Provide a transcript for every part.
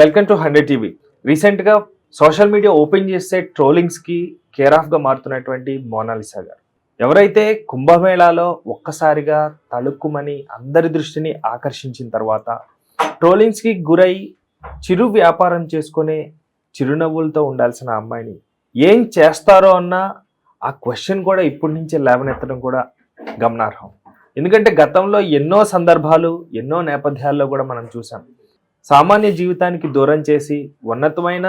Welcome to hundred TV రీసెంట్గా social media open చేస్తే ట్రోలింగ్స్కి కేర్ ఆఫ్గా మారుతున్నటువంటి మోనాలిసా గారు. ఎవరైతే కుంభమేళాలో ఒక్కసారిగా తళుక్కుమని అందరి దృష్టిని ఆకర్షించిన తర్వాత ట్రోలింగ్స్కి గురై చిరు వ్యాపారం చేసుకునే చిరునవ్వులతో ఉండాల్సిన అమ్మాయిని ఏం చేస్తారో అన్న ఆ క్వశ్చన్ కూడా ఇప్పటి నుంచే లేవనెత్తడం కూడా గమనార్హం. ఎందుకంటే గతంలో ఎన్నో సందర్భాలు ఎన్నో నేపథ్యాల్లో కూడా మనం చూసాం. సామాన్య జీవితానికి దూరం చేసి ఉన్నతమైన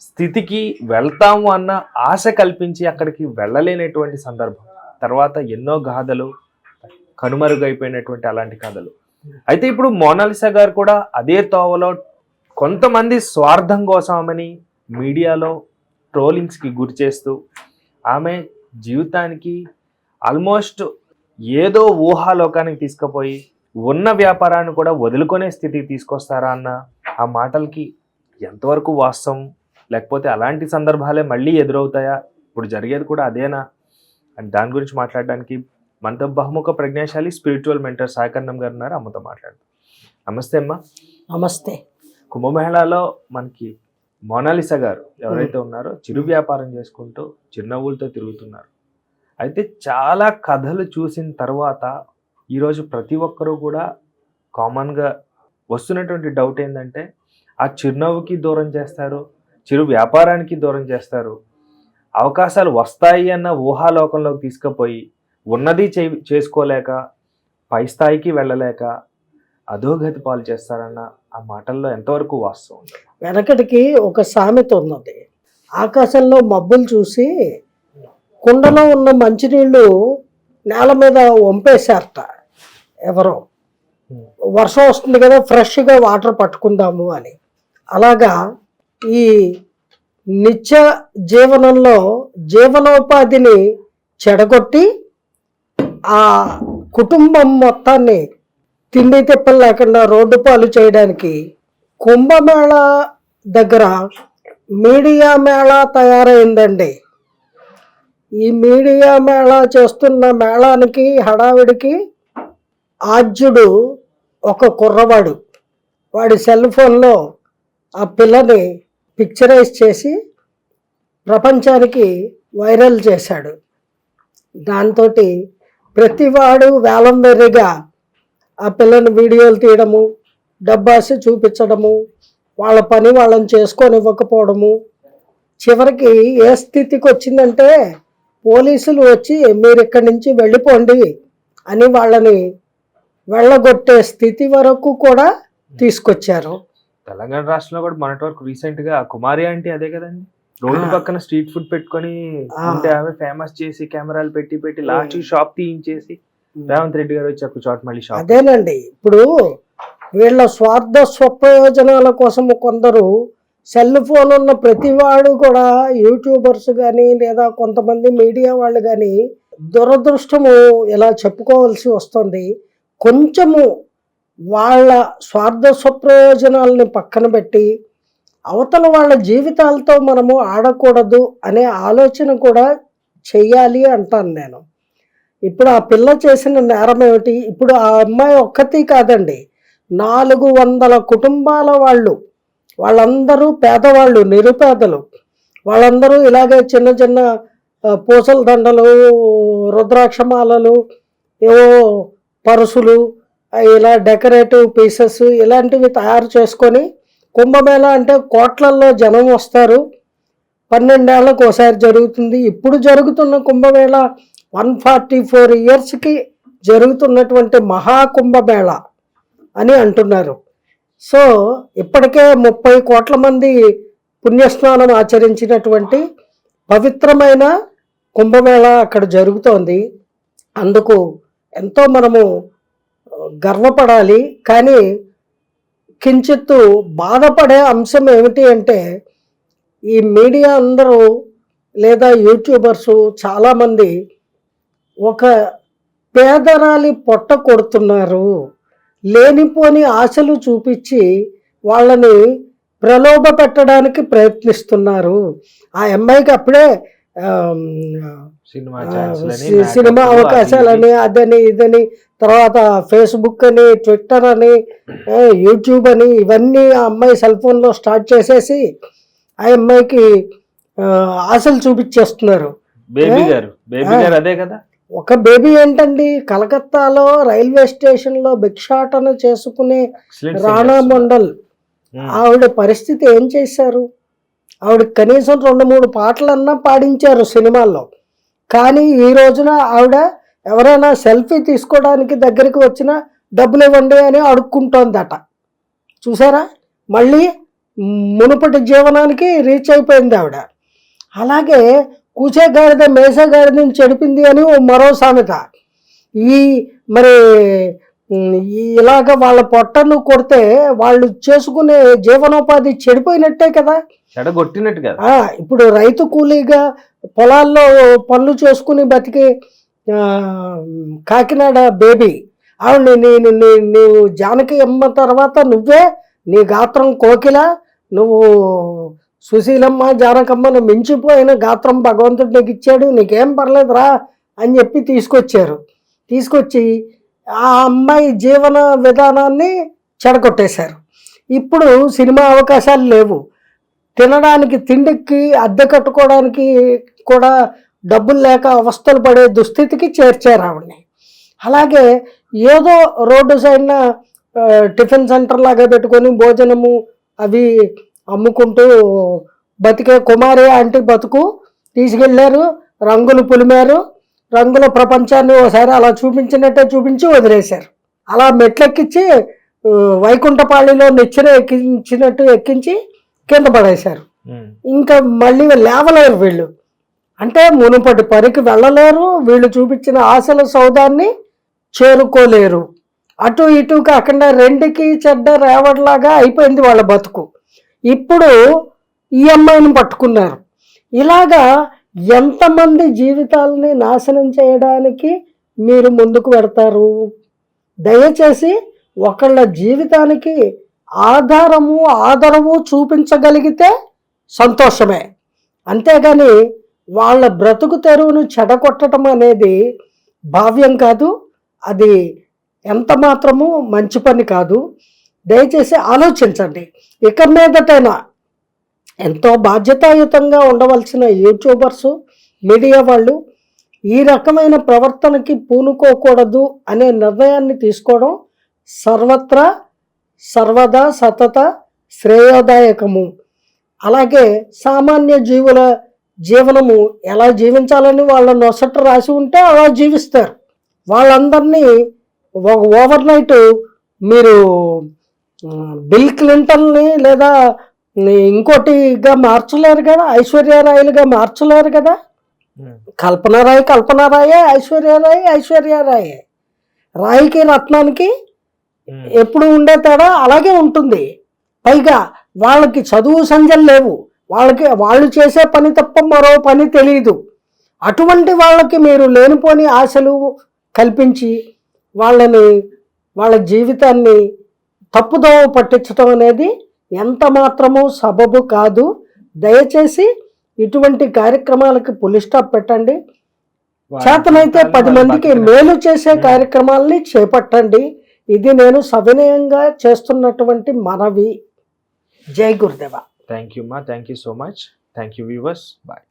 స్థితికి వెళ్తాము అన్న ఆశ కల్పించి అక్కడికి వెళ్ళలేనటువంటి సందర్భం. తర్వాత ఎన్నో గాథలు కనుమరుగైపోయినటువంటి అలాంటి కథలు అయితే ఇప్పుడు మోనాలిసా గారు కూడా అదే తోవలో కొంతమంది స్వార్థం కోసమని మీడియాలో ట్రోలింగ్స్కి గురి చేస్తూ ఆమె జీవితానికి ఆల్మోస్ట్ ఏదో ఊహాలోకానికి తీసుకుపోయి ఉన్న వ్యాపారాన్ని కూడా వదులుకునే స్థితికి తీసుకొస్తారా అన్న ఆ మాటలకి ఎంతవరకు వాస్తవం? లేకపోతే అలాంటి సందర్భాలే మళ్ళీ ఎదురవుతాయా? ఇప్పుడు జరిగేది కూడా అదేనా? అని దాని గురించి మాట్లాడడానికి మనతో బహుముఖ ప్రజ్ఞాశాలి స్పిరిచువల్ మెంటర్ సాయకర్ణం గారు ఉన్నారు. అమ్మతో మాట్లాడతాం నమస్తే అమ్మా. నమస్తే. కుంభమేళాలో మనకి మోనాలిసా గారు ఎవరైతే ఉన్నారో చిరు వ్యాపారం చేసుకుంటూ చిరునవ్వులతో తిరుగుతున్నారు. అయితే చాలా కథలు చూసిన తర్వాత ఈరోజు ప్రతి ఒక్కరూ కూడా కామన్గా వస్తున్నటువంటి డౌట్ ఏంటంటే ఆ చిరునవ్వుకి దూరం చేస్తారు చిరు వ్యాపారానికి దూరం చేస్తారు. అవకాశాలు వస్తాయి అన్న ఊహాలోకంలోకి తీసుకుపోయి ఉన్నది చే చేసుకోలేక పై స్థాయికి వెళ్ళలేక అధోగతి పాలు చేస్తారన్న ఆ మాటల్లో ఎంతవరకు వాస్తవం వెనకటికి ఒక సామెత ఉన్నది. ఆకాశంలో మబ్బులు చూసి కుండలో ఉన్న మంచినీళ్ళు నేల మీద వంపేశారట. ఎవరో. వర్షం వస్తుంది కదా ఫ్రెష్గా వాటర్ పట్టుకుందాము అని. అలాగా ఈ నిత్య జీవనంలో జీవనోపాధిని చెడగొట్టి ఆ కుటుంబం మొత్తాన్ని తిండి తిప్పలు లేకుండా రోడ్డు పాలు చేయడానికి కుంభమేళ దగ్గర మీడియా మేళా తయారైందండి. ఈ మీడియా మేళా చేస్తున్న మేళానికి హడావిడికి ఆర్జుడు ఒక కుర్రవాడు. వాడి సెల్ ఫోన్లో ఆ పిల్లని పిక్చరైజ్ చేసి ప్రపంచానికి వైరల్ చేశాడు. దాంతో ప్రతివాడు వేలం వెర్రిగా ఆ పిల్లని వీడియోలు తీయడము డబ్బాసి చూపించడము వాళ్ళ పని వాళ్ళని చేసుకొని ఇవ్వకపోవడము చివరికి ఏ స్థితికి వచ్చిందంటే పోలీసులు వచ్చి మీరు ఇక్కడి నుంచి వెళ్ళిపోండి అని వాళ్ళని వెళ్ళగొట్టే స్థితి వరకు కూడా తీసుకొచ్చారు. తెలంగాణ రాష్ట్రంలో కూడా మొన్నటి వరకు రీసెంట్గా కుమారి అంటే అదే కదండి? రోడ్డు. పక్కన స్ట్రీట్ ఫుడ్ పెట్టుకొని. ఉంటే ఆమె ఫేమస్ చేసి కెమెరాలు పెట్టి పెట్టి లాస్ట్ షాప్ తీయించేసి రేవంత్ రెడ్డి గారు వచ్చి ఒక చోట మళ్ళీ షాప్ అదేనండి. ఇప్పుడు వీళ్ళ స్వార్థ స్వప్రయోజనాల కోసం కొందరు సెల్ ఫోన్ ఉన్న ప్రతివాడు కూడా యూట్యూబర్స్ కానీ లేదా కొంతమంది మీడియా వాళ్ళు కానీ దురదృష్టము ఇలా చెప్పుకోవాల్సి వస్తుంది. కొంచెము వాళ్ళ స్వార్థ స్వప్రయోజనాలని పక్కన పెట్టి అవతల వాళ్ళ జీవితాలతో మనము ఆడకూడదు అనే ఆలోచన కూడా చెయ్యాలి అంటాను నేను. ఇప్పుడు ఆ పిల్ల చేసిన నేరం ఏమిటి? ఇప్పుడు ఆ అమ్మాయి ఒక్కతి కాదండి. నాలుగు వందల కుటుంబాల వాళ్ళు. వాళ్ళందరూ పేదవాళ్ళు నిరుపేదలు. వాళ్ళందరూ ఇలాగే చిన్న చిన్న పూసల దండలు రుద్రాక్షమాలలు ఏవో పరుసులు ఇలా డెకరేటివ్ పీసెస్ ఇలాంటివి తయారు చేసుకొని కుంభమేళ అంటే కోట్లల్లో జనం వస్తారు. పన్నెండేళ్ళకు ఒకసారి జరుగుతుంది. ఇప్పుడు జరుగుతున్న కుంభమేళ వన్ ఫార్టీ ఫోర్ ఇయర్స్కి జరుగుతున్నటువంటి మహాకుంభమేళ అని అంటున్నారు. సో ఇప్పటికే ముప్పై కోట్ల మంది పుణ్యస్నానం ఆచరించినటువంటి పవిత్రమైన కుంభమేళ అక్కడ జరుగుతోంది. అందుకు ఎంతో మనము గర్వపడాలి. కానీ కించిత్తు బాధపడే అంశం ఏమిటి అంటే ఈ మీడియా అందరూ లేదా యూట్యూబర్సు చాలామంది ఒక పేదరాలి పొట్ట కొడుతున్నారు. లేనిపోని ఆశలు చూపించి వాళ్ళని ప్రలోభ పెట్టడానికి ప్రయత్నిస్తున్నారు. ఆ అమ్మాయికి అప్పుడే సినిమా అవకాశాలని అదని ఇదని తర్వాత ఫేస్బుక్ అని ట్విట్టర్ అని యూట్యూబ్ అని ఇవన్నీ ఆ అమ్మాయి సెల్ ఫోన్లో స్టార్ట్ చేసేసి ఆ అమ్మాయికి ఆశలు చూపించేస్తున్నారు ఇది. బేబీ ఏ? గారు బేబీ ఆ. గారు అదే కదా ఒక బేబీ ఏంటండి కలకత్తాలో రైల్వే స్టేషన్లో భిక్షాటన చేసుకునే రాణా. మండల్. ఆవిడ పరిస్థితి ఏం చేశారు ఆవిడ కనీసం రెండు మూడు పాటలన్నా పాడించారు సినిమాల్లో. కానీ ఈ రోజున ఆవిడ ఎవరైనా సెల్ఫీ తీసుకోవడానికి దగ్గరికి వచ్చినా డబ్బులు ఇవ్వండి అని అడుక్కుంటోందట. చూసారా? మళ్ళీ మునుపటి జీవనానికి రీచ్ అయిపోయింది ఆవిడ. అలాగే కూచే గారిద మేసే గారిదని చెడిపింది అని ఓ మరో సామెత. ఈ మరి ఇలాగ వాళ్ళ పొట్టను కొడితే వాళ్ళు చేసుకునే జీవనోపాధి చెడిపోయినట్టే కదా? చెడగొట్టినట్టు కదా. ఇప్పుడు రైతు కూలీగా పొలాల్లో పనులు చేసుకుని బతికి కాకినాడ బేబీ ఆవిడ నేను నీ- నీవు జానకి అమ్మ తర్వాత నువ్వే నీ గాత్రం కోకిల నువ్వు సుశీలమ్మ జానకమ్మను మించిపోయిన గాత్రం భగవంతుడు నీకు ఇచ్చాడు నీకేం పర్లేదురా అని చెప్పి తీసుకొచ్చారు. తీసుకొచ్చి ఆ అమ్మాయి జీవన విధానాన్ని చెడగొట్టేశారు. ఇప్పుడు సినిమా అవకాశాలు లేవు. తినడానికి తిండికి అద్దె కట్టుకోవడానికి కూడా డబ్బులు లేక అవస్థలు పడే దుస్థితికి చేర్చారు ఆవిడని. అలాగే ఏదో రోడ్డు సైడ్న టిఫిన్ సెంటర్ లాగా పెట్టుకొని భోజనము అవి అమ్ముకుంటూ బతికే కుమారి ఆంటీ బతుకు తీసుకెళ్ళారు రంగులు పులిమారు రంగుల ప్రపంచాన్ని ఒకసారి అలా చూపించినట్టే చూపించి వదిలేశారు. అలా మెట్లెక్కించి వైకుంఠపాళిలో నెచ్చిన ఎక్కించినట్టు ఎక్కించి కింద పడేశారు. ఇంకా మళ్ళీ లేవలేరు వీళ్ళు. అంటే మునుపటి పరికి వెళ్ళలేరు వీళ్ళు చూపించిన ఆశల సౌదాన్ని చేరుకోలేరు. అటు ఇటు కాకుండా రెండుకి చెడ్డ రేవడిలాగా అయిపోయింది వాళ్ళ బతుకు. ఇప్పుడు ఈ అమ్మాయిని పట్టుకున్నారు. ఇలాగా ఎంతమంది జీవితాలని నాశనం చేయడానికి మీరు ముందుకు పెడతారు దయచేసి ఒకళ్ళ జీవితానికి ఆధారము ఆదరవు చూపించగలిగితే సంతోషమే. అంతేగాని వాళ్ళ బ్రతుకు తెరువును చెడగొట్టడం అనేది భావ్యం కాదు. అది ఎంత మాత్రము మంచి పని కాదు. దయచేసి ఆలోచించండి. ఇక మీదటైనా ఎంతో బాధ్యతాయుతంగా ఉండవలసిన యూట్యూబర్సు మీడియా వాళ్ళు ఈ రకమైన ప్రవర్తనకి పూనుకోకూడదు అనే నిర్ణయాన్ని తీసుకోవడం సర్వత్రా సర్వదా సతత శ్రేయోదాయకము. అలాగే సామాన్య జీవుల జీవనము ఎలా జీవించాలని వాళ్ళ నొసట రాసి ఉంటే అలా జీవిస్తారు. వాళ్ళందరినీ ఓవర్ నైట్ మీరు బిల్ క్లింటన్ని లేదా ఇంకోటిగా మార్చలేరు కదా ఐశ్వర్యరాయలుగా మార్చలేరు కదా. కల్పనారాయ్ కల్పనారాయే ఐశ్వర్యరాయ్ ఐశ్వర్యరాయే. రాయికి రత్నానికి. ఎప్పుడు ఉండే తేడా అలాగే ఉంటుంది. పైగా వాళ్ళకి చదువు సంజలు లేవు. వాళ్ళకి వాళ్ళు చేసే పని తప్ప మరో పని తెలియదు అటువంటి వాళ్ళకి మీరు లేనిపోని ఆశలు కల్పించి వాళ్ళని వాళ్ళ జీవితాన్ని తప్పుదోవ పట్టించడం అనేది ఎంత మాత్రమూ సబబు కాదు. దయచేసి ఇటువంటి కార్యక్రమాలకి పులి స్టాప్ పెట్టండి. చేతనైతే పది మందికి. మేలు చేసే. కార్యక్రమాల్ని చేపట్టండి. ఇది నేను సవినయంగా చేస్తున్నటువంటి మనవి. జై గురుదేవ. థ్యాంక్ యూ మా thank you so much thank you viewers bye